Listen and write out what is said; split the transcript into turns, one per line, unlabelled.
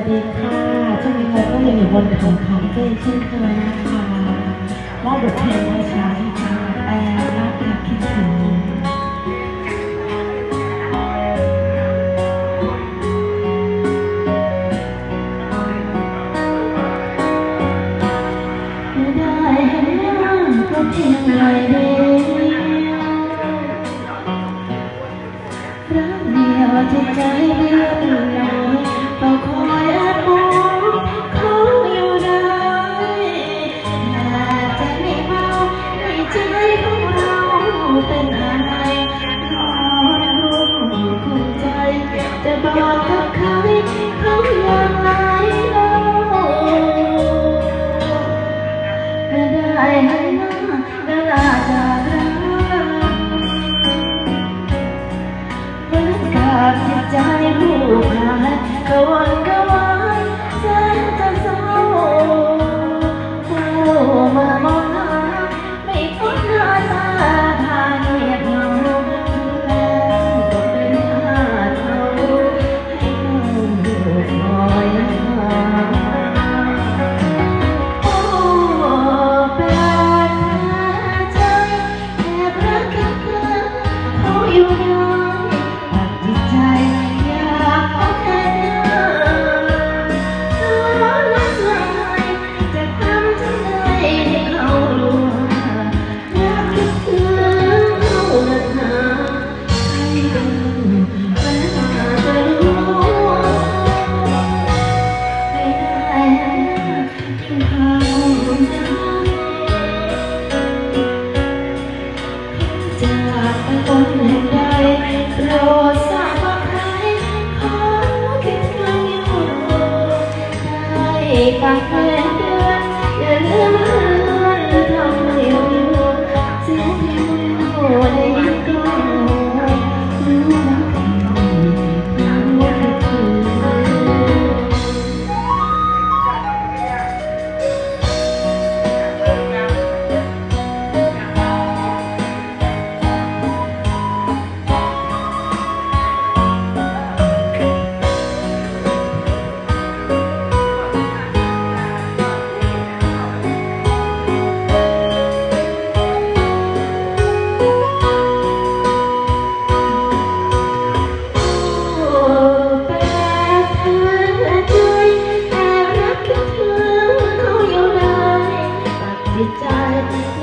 วัสดีค่ะช่วงนี้เราก็ยังอยู่บนถองคาเฟ่เช่นเคยนะคะมอบบทเพลงไว้ใช้ค่ะแอร์รักอยาคิดถึงได้เห็นร่าก็เพียงไรเดียวรักเดียวที่ใจเดียว จะบอกกับใครเขาอย่างไรโลกไม่ได้ให้น้าหน้าใ Take a hand. Thank you.